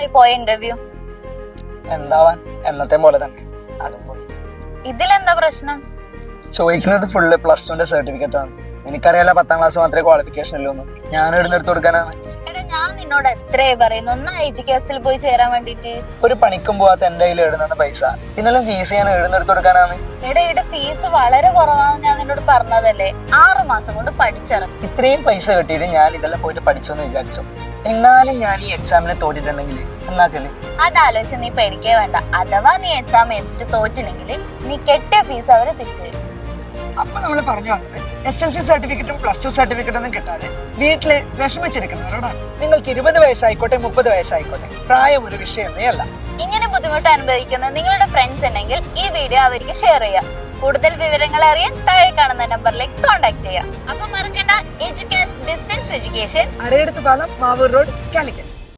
എങ്ങനായി പോയ ഇന്റർവ്യൂ എന്താവാൻ? എന്നത്തെ പോലെ തന്നെ. അതും പോയി. ഇതിലെന്താ പ്രശ്നം? ചോദിക്കുന്നത് ഫുള്ള് പ്ലസ് ടുന്റെ സർട്ടിഫിക്കറ്റ് ആണ്. എനിക്കറിയാലോ പത്താം ക്ലാസ് മാത്രമേ ക്വാളിഫിക്കേഷൻ ഉള്ളൂ ഞാൻ ഇവിടുന്ന് എടുത്തു കൊടുക്കാനാണ്? എടാ ഞാൻ നിന്നോട് എത്രയായി പറയുന്നു? ഒന്ന് ഐ പോയി ചേരാൻ വേണ്ടിട്ട് ഒരു പണിക്കും പോവാത്ത എന്റെ കയ്യിൽ എഴുതുന്ന പൈസ. ഇതിനെല്ലാം ഫീസ് ഞാൻ എഴുതുന്നെടുത്ത് കൊടുക്കാനാണ്? എടാ ഇവിടെ ഫീസ് വളരെ കുറവാണെന്ന് ഞാൻ നിന്നോട് പറഞ്ഞതല്ലേ? ആറു മാസം കൊണ്ട് പഠിച്ചിറങ്ങി. ഇത്രയും പൈസ കിട്ടിയിട്ട് ഞാൻ ഇതെല്ലാം പോയിട്ട് പഠിച്ചു എന്ന് വിചാരിച്ചു. എന്നാലും ഞാൻ ഈ എക്സാമിന് തോറ്റിട്ടുണ്ടെങ്കിൽ എന്നാക്കൽ അതാലോചിച്ച് നീ പേടിക്കേ വേണ്ട. അഥവാ നീ എക്സാം എഴുതി തോറ്റിനെങ്കിൽ നീ കെട്ടിയ ഫീസ് അവർ തിരിച്ചു തരും. അപ്പൊ നമ്മൾ പറഞ്ഞു വന്നത് എസ് എൽ സി സർട്ടിഫിക്കറ്റും പ്ലസ് ടു സർട്ടിഫിക്കറ്റും ഒന്നും കിട്ടാതെ വീട്ടിൽ വിഷമിച്ചിരിക്കുന്നവരോടാണ് നിങ്ങൾക്ക് ഇരുപത് വയസ്സായിക്കോട്ടെ മുപ്പത് വയസ്സായിക്കോട്ടെ. പ്രായം ഒരു വിഷയമേ അല്ല. ഇങ്ങനെ ബുദ്ധിമുട്ട് അനുഭവിക്കുന്ന നിങ്ങളുടെ ഫ്രണ്ട്സ് ഉണ്ടെങ്കിൽ ഈ വീഡിയോ അവർക്ക് ഷെയർ ചെയ്യാം കൂടുതൽ വിവരങ്ങൾ അറിയാൻ താഴെ കാണുന്ന നമ്പറിലേക്ക് കോൺടാക്ട് ചെയ്യാം. അപ്പൊ മറക്കണ്ട എഡ്യൂക്കേഷൻ ഡിസ്റ്റൻസ് എഡ്യൂക്കേഷൻ അരയെടുത്ത് പാലം മാവൂർ റോഡ് കാലിക്കറ്റ്.